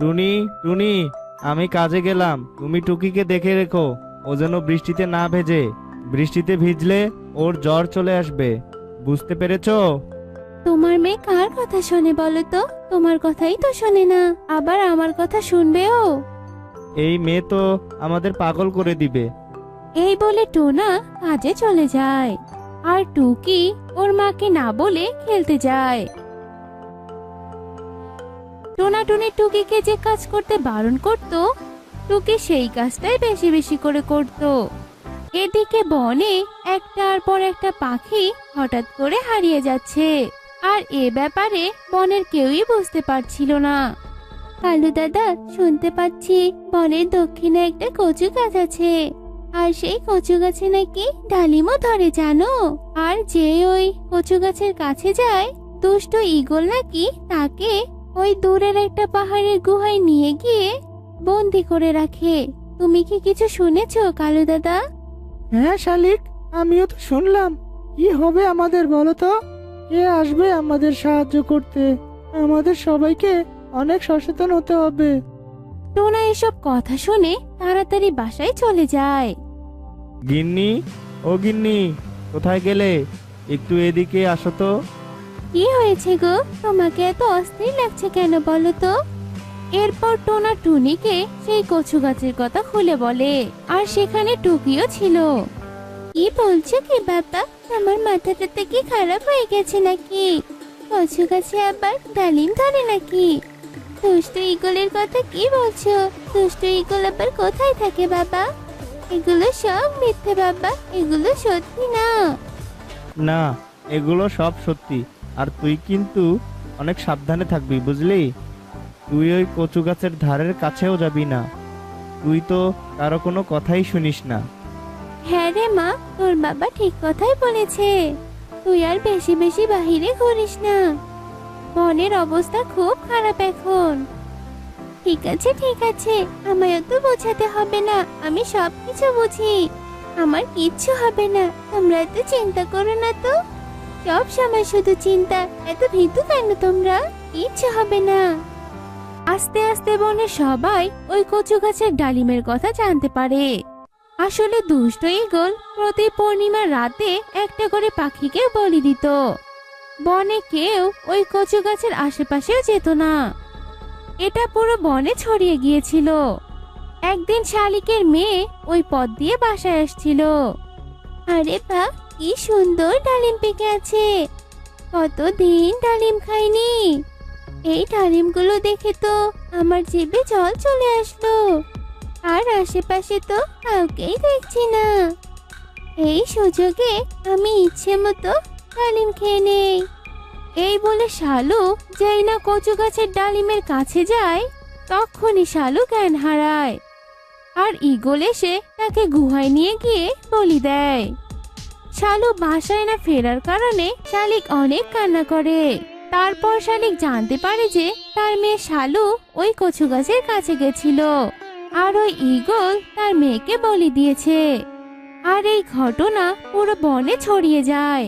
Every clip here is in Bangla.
টুনি টুনি আমি কাজে গেলাম। তুমি টুকিকে দেখে রেখো ও যেন বৃষ্টিতে না ভেজে। বৃষ্টিতে ভিজলে ওর জ্বর চলে আসবে। বুঝতে পেরেছ? তোমার মেয়ে কার কথা শোনে বলো তো? তোমার কথাই তো শোনে না। আবার আমার কথা শুনবেও এই মেয়ে তো আমাদের পাগল করে দিবে। এই বলে টোনা কাজে চলে যায়। আর টুকি ওর মাকে না বলে খেলতে যায়। টোনা টুনি টুকিকে যে কাজ করতে বারণ করত, টুকি সেই কাজটাই বেশি বেশি করে করত। এদিকে বনে একটার পর একটা পাখি হঠাৎ করে হারিয়ে যাচ্ছে। আর এ ব্যাপারে বনের কেউই বুঝতে পারছিল না। কালু দাদা, শুনতে পাচ্ছি বনের দক্ষিণে একটা কচু গাছ আছে। আর সেই কচু গাছে নাকি ডালিমও ধরে, জানো? আর যে ওই কচু গাছের কাছে যায়, দুষ্ট ঈগল নাকি তাকে ওই দূরের একটা পাহাড়ের গুহায় নিয়ে গিয়ে বন্দি করে রাখে। তুমি কি কিছু শুনেছো কালু দাদা? হ্যাঁ শালিক আমিও তো শুনলাম। কি হবে আমাদের বলো তো? কে আসবে আমাদের সাহায্য করতে? আমাদের সবাইকে অনেক সচেতন হতে হবে। টোনা এসব কথা শুনে তাড়াতাড়ি বাসায় চলে যায়। গিন্নি ও গিন্নি কোথায় গেলে? একটু এদিকে আসো তো। কি হয়েছে গো? তোমাকে এত অস্থির লাগছে কেন বলো তো? এরপর টোনা টুনিকে সেই কচু গাছের কথা খুলে বলে, আর সেখানে টুকিও ছিল। কি বলছো কি বাবা? আমার মাথাটাতে কি খারাপ হয়ে গেছে নাকি? কচু গাছে আবার ডালিম ধরে নাকি? দুষ্ট ইগলের কথা কি বলছো? দুষ্ট ইগল আবার কোথায় থাকে বাবা? এগুলো সব মিথ্যে বাবা, এগুলো সত্যি না? না, এগুলো সব সত্যি। আর তুই কিন্তু অনেক সাবধানে থাকবি, বুঝলি? তুই ওই কচু গাছের ধারের কাছেও যাবি না। তুই তো কারও কোনো কথাই শুনিস না। হ্যাঁ রে মা, তোর বাবা ঠিক কথাই বলেছে। তুই আর বেশি বেশি বাহিরে ঘুরিস না। মনের অবস্থা খুব খারাপ এখন। ঠিক আছে ঠিক আছে, আমায় তো বোঝাতে হবে না, আমি সব কিছু বুঝি। আমার কিচ্ছু হবে না, তোমরা এত চিন্তা করো না তো। সব সময় শুধু চিন্তা, এত ভীতু কেন তোমরা? ইচ্ছে হবে না। আস্তে আস্তে বনে সবাই ওই কচু গাছের ডালিমের কথা জানতে পারে। আসলে দুষ্ট ঈগল প্রতি পূর্ণিমার রাতে একটা করে পাখিকে বলি দিত। বনে কেউ ওই কচু গাছের আশেপাশেও যেত না। এটা পুরো বনে ছড়িয়ে গিয়েছিল। একদিন শালিকের মেয়ে ওই পথ দিয়ে বাসায় আসছিল। আরে বা কি সুন্দর ডালিম পেকে আছে। কতদিন ডালিম খাইনি? এই ডালিমগুলো দেখে তো আমার জিভে জল চলে আসলো। আর আশেপাশে তো কাউকেই দেখছি না। এই সুযোগে আমি ইচ্ছে মতো ডালিম খেয়ে নেই। এই বলে শালু যেই না কচু গাছের ডালিমের কাছে যায়, তখনই শালু জ্ঞান হারায়। আর ইগল এসে তাকে গুহায় নিয়ে গিয়ে বলি দেয়। শালু বাসায় না ফেরার কারণে শালিক অনেক কান্না করে। তারপর শালিক জানতে পারে যে তার মেয়ে শালু ওই কচু গাছের কাছে গেছিল আর ওই ঈগল তার মেয়েকে বলি দিয়েছে। আর এই ঘটনা পুরো বনে ছড়িয়ে যায়।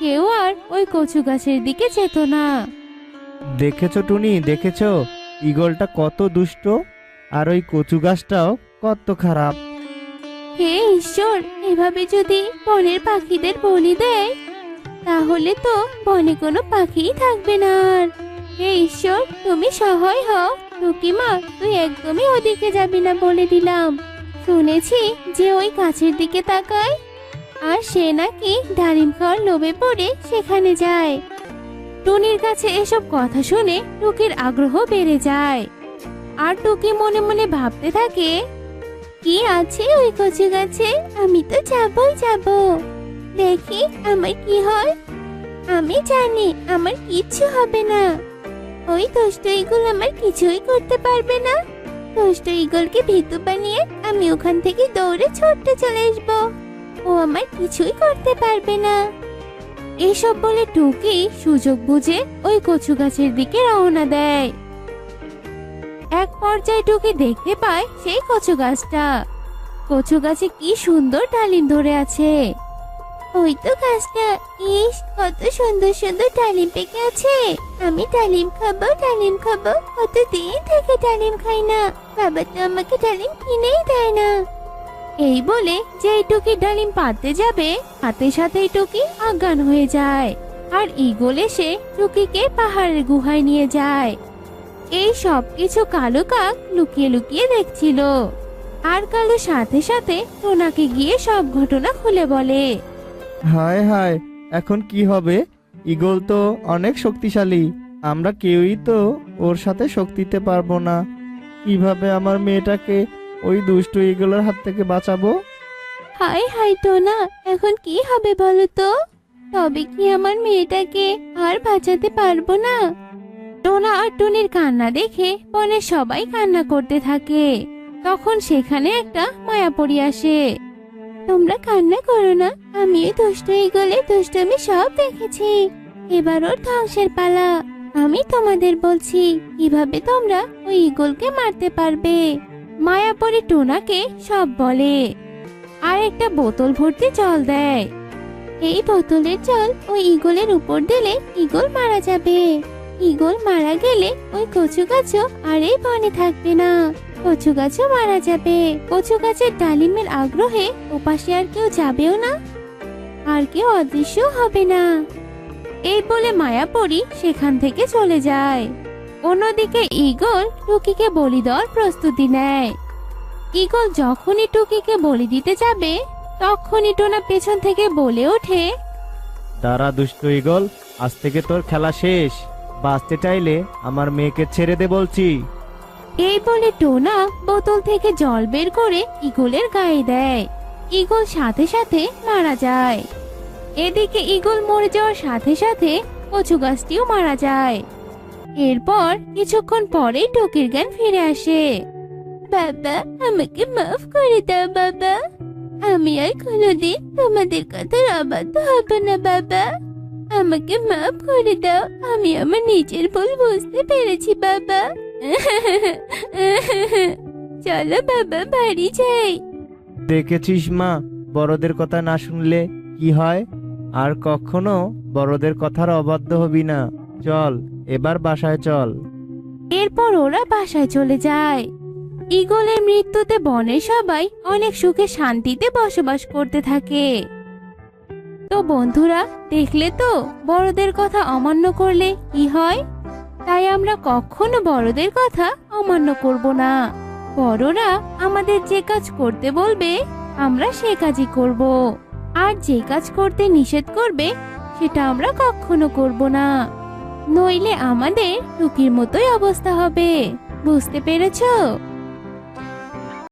কেউ আর ওই কচু গাছের দিকে যেত না। দেখেছ টুনি, দেখেছ? ঈগলটা কত দুষ্ট আর ওই কচু গাছটাও কত খারাপ। হে ঈশ্বর, এভাবে যদি বনের পাখিদের বলি দেয়, তাহলে তো বনে কোনো পাখিই থাকবে না আর। হে ঈশ্বর, তুমি সহায় হও। টুকিমা তুই একদমই ওদিকে যাবি না বলে দিলাম। শুনেছি যে ওই গাছের দিকে তাকায়, আর সে নাকি ডালিম খাওয়ার লোভে পড়ে সেখানে যায়। টুনির কাছে এসব কথা শুনে টুকির আগ্রহ বেড়ে যায়। আর টুকি মনে মনে ভাবতে থাকে কি আছে ওই কচু গাছে? আমি তো যাবই যাব। দেখি আমার কি হয়। আমি জানি আমার কিচ্ছু হবে না। ওই দুষ্ট ইগল আমার কিছুই করতে পারবে না। দুষ্ট ইগলকে ভীতু বানিয়ে আমি ওখান থেকে দৌড়ে ছুটতে চলে আসব। ও আমার কিছুই করতে পারবে না। এসব বলে টুকি সুযোগ বুঝে ওই কচু গাছের দিকে রওনা দেয়। এক পর্যায়ে টুকি দেখতে পায় সেই কচু গাছটা। কচু গাছে কি সুন্দর ডালিম ধরে আছে। ওই তো গাছটা। ইস, কত সুন্দর সুন্দর ডালিম পেকে আছে। আমি ডালিম খাব ডালিম খাব। কতদিন থেকে ডালিম খাই না। বাবা তো আমাকে ডালিম কিনেই দেয় না। এই বলে যেই টুকি ডালিম পাততে যাবে হাতে সাথেই টুকি অজ্ঞান হয়ে যায়। আর ইগল এসে টুকিকে পাহাড়ের গুহায় নিয়ে যায়। এই সব কিছু কালো কাক লুকিয়ে লুকিয়ে দেখছিল। আর কালো সাথে সাথে টোনাকে গিয়ে সব ঘটনা খুলে বলে। হায় হায় এখন কি হবে? ইগল তো অনেক শক্তিশালী। আমরা কেউই তো ওর সাথে শক্তিতে পারব না। কীভাবে আমার মেয়েটাকে ওই দুষ্টু ইগলের হাত থেকে বাঁচাবো? হাই হাই টোনা এখন কি হবে বলো তো? তবে কি আমার মেয়েটাকে আর বাঁচাতে পারব না? টোনা আর টুনির কান্না দেখে বনের সবাই কান্না করতে থাকে। তখন সেখানে একটা মায়াপড়ি আসে। তোমরা কান্না করো না, আমি ওই দুষ্ট দুষ্টমি সব দেখেছি। এবার ওর ধ্বংসের পালা। আমি তোমাদের বলছি, কীভাবে তোমরা ওই ইগলকে মারতে পারবে? মায়াপরি টোনাকে সব বলে। আর একটা বোতল ভর্তি জল দেয়। এই বোতলের জল ওই ইগলের উপর দিলে ইগল মারা যাবে। ইগল মারা গেলে ওই কচু গাছও আর এই বনে থাকবে না। কচু গাছও মারা যাবে। কচু গাছের ডালিমের আগ্রহে ওপাশে আর কেউ যাবেও না। আর কেউ অদৃশ্য হবে না। এই বলে মায়াপরি সেখান থেকে চলে যায়। অন্যদিকে ইগল টুকিকে বলি দেওয়ার প্রস্তুতি নেয়। ইগল যখনই টুকিকে বলি দিতে যাবে, তখনই টোনা পেছন থেকে বলে ওঠে, দাঁড়া দুষ্ট ইগল, আজ থেকে তোর খেলা শেষ। বাঁচতে চাইলে আমার মেয়েকে ছেড়ে দে বলছি। এই বলে টোনা বোতল থেকে জল বের করে ইগলের গায়ে দেয়। ইগল সাথে সাথে মারা যায়। এদিকে ইগল মরে যাওয়ার সাথে সাথে কচু গাছটিও মারা যায়। এরপর কিছুক্ষণ পরেই টুকির জ্ঞান ফিরে আসে। বাবা, আমাকে মাফ করে দাও বাবা। আমি আর কোনোদিন তোমাদের কথা অবাধ্য হব না বাবা। আমাকে মাফ করে দাও আমি আমার নিজের ভুল বুঝতে পেরেছি বাবা। চলো বাবা বাড়ি যাই। দেখেছিস মা বড়দের কথা না শুনলে কি হয়? আর কখনো বড়দের কথার অবাধ্য হবি না। চল এবার বাসায় চল। এরপর ওরা বাসায় চলে যায়। ইগলের মৃত্যুতে বনে সবাই অনেক সুখে শান্তিতে বসবাস করতে থাকে। তো বন্ধুরা, দেখলে তো? বড়দের কথা অমান্য করলে কি হয়? তাই আমরা কখনো বড়দের কথা অমান্য করব না। বড়রা আমাদের যে কাজ করতে বলবে, আমরা সে কাজই করব। আর যে কাজ করতে নিষেধ করবে, সেটা আমরা কখনো করব না। নইলে আমাদের টুকির মতোই অবস্থা হবে। বুঝতে পেরেছ?